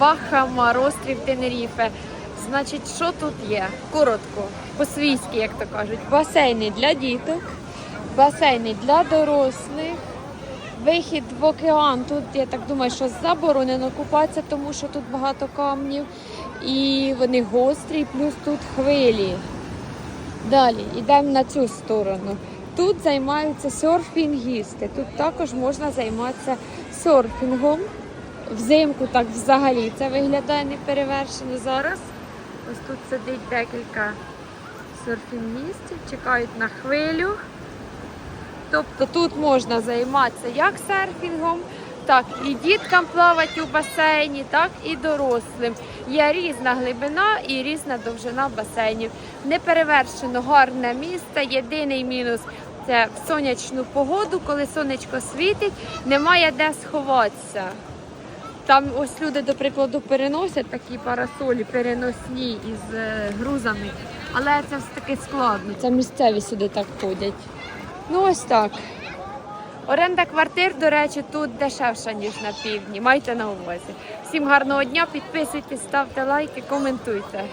Бахамар, острів Тенеріфе. Значить, що тут є? Коротко, по-свійськи, як то кажуть. Басейни для діток, басейни для дорослих. Вихід в океан. Тут я так думаю, що заборонено купатися, тому що тут багато камнів і вони гострі, плюс тут хвилі. Далі йдемо на цю сторону. Тут займаються серфінгісти. Тут також можна займатися серфінгом. Взимку так взагалі це виглядає неперевершено зараз. Ось тут сидить декілька серфінгістів, чекають на хвилю. Тобто тут можна займатися як серфінгом, так і діткам плавати у басейні, так і дорослим. Є різна глибина і різна довжина басейнів. Неперевершено гарне місце. Єдиний мінус це в сонячну погоду, коли сонечко світить, немає де сховатися. Там ось люди, до прикладу, переносять такі парасолі переносні із е, грузами, але це все таки складно. Це місцеві сюди так ходять. Ну ось так. Оренда квартир, до речі, тут дешевша, ніж на півдні. Майте на увазі. Всім гарного дня, підписуйтесь, ставте лайки, коментуйте.